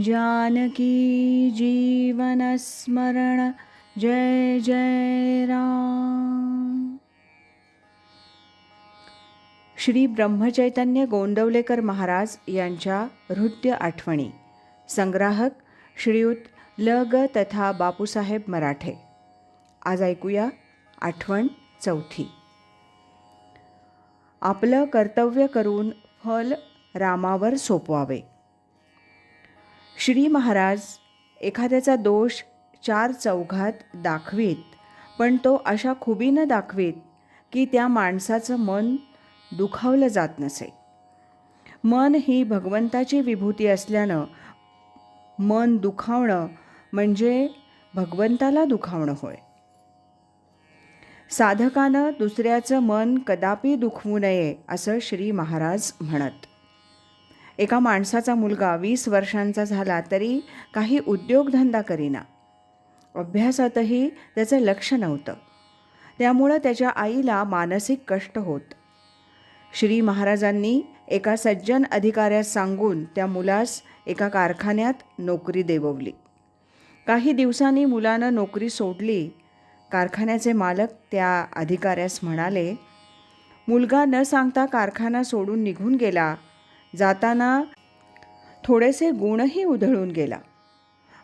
जानकी जीवनस्मरण जय जय राम। श्री ब्रह्मचैतन्य गोंदवलेकर महाराज यांच्या हृदय आठवणी. संग्राहक श्रीयुत ल ग तथा बापूसाहेब मराठे. आज ऐकूया आठवण चौथी. आपलं कर्तव्य करून फल रामावर सोपवावे. श्री महाराज एखाद्याचा दोष चार चौघात दाखवीत पण तो अशा खुबीनं दाखवीत की त्या माणसाचं मन दुखावलं जात नसे. मन ही भगवंताची विभूती असल्यानं मन दुखावणं म्हणजे भगवंताला दुखावणं होय. साधकानं दुसऱ्याचं मन कदापि दुखवू नये असं श्री महाराज म्हणत. एका माणसाचा मुलगा वीस वर्षांचा झाला तरी काही उद्योगधंदा करीना. अभ्यासातही त्याचं लक्ष नव्हतं. त्यामुळं त्याच्या आईला मानसिक कष्ट होत. श्री महाराजांनी एका सज्जन अधिकाऱ्यास सांगून त्या मुलास एका कारखान्यात नोकरी देववली. काही दिवसांनी मुलानं नोकरी सोडली. कारखान्याचे मालक त्या अधिकाऱ्यास म्हणाले मुलगा न सांगता कारखाना सोडून निघून गेला. जाताना थोडेसे गुणही उधळून गेला.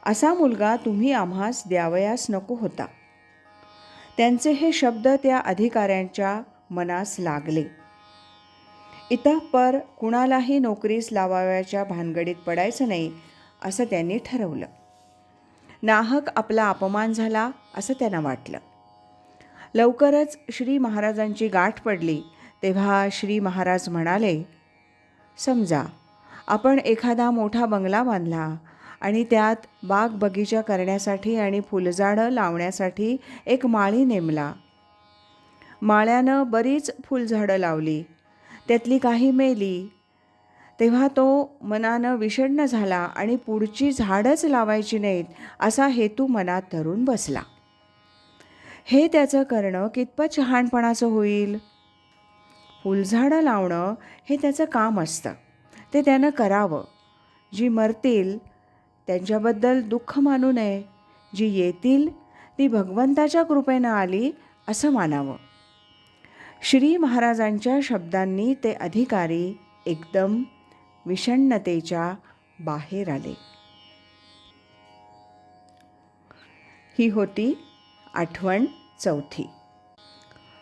असा मुलगा तुम्ही आम्हास द्यावयास नको होता. त्यांचे हे शब्द त्या अधिकाऱ्यांच्या मनास लागले. इतपर कुणालाही नोकरीस लावाव्याच्या भानगडीत पडायचं नाही असं त्यांनी ठरवलं. नाहक आपला अपमान झाला असं त्यांना वाटलं. लवकरच श्री महाराजांची गाठ पडली तेव्हा श्री महाराज म्हणाले समजा आपण एखादा मोठा बंगला बांधला आणि त्यात बाग बगीचा करण्यासाठी आणि फुलझाडं लावण्यासाठी एक माळी नेमला. माळ्यानं बरीच फुलझाडं लावली. त्यातली काही मेली. तेव्हा तो मनानं विषण्ण झाला आणि पुढची झाडच लावायची नाहीत असा हेतू मनात धरून बसला. हे त्याचं करणं कितपत शहाणपणाचं होईल? फुलझाडं लावणं हे त्याचं काम असतं. ते त्यानं करावं. जी मरतील त्यांच्याबद्दल दुःख मानू नये. जी येतील ती भगवंताच्या कृपेनं आली असं मानावं. श्री महाराजांच्या शब्दांनी ते अधिकारी एकदम विषण्णतेच्या बाहेर आले. ही होती आठवण चौथी.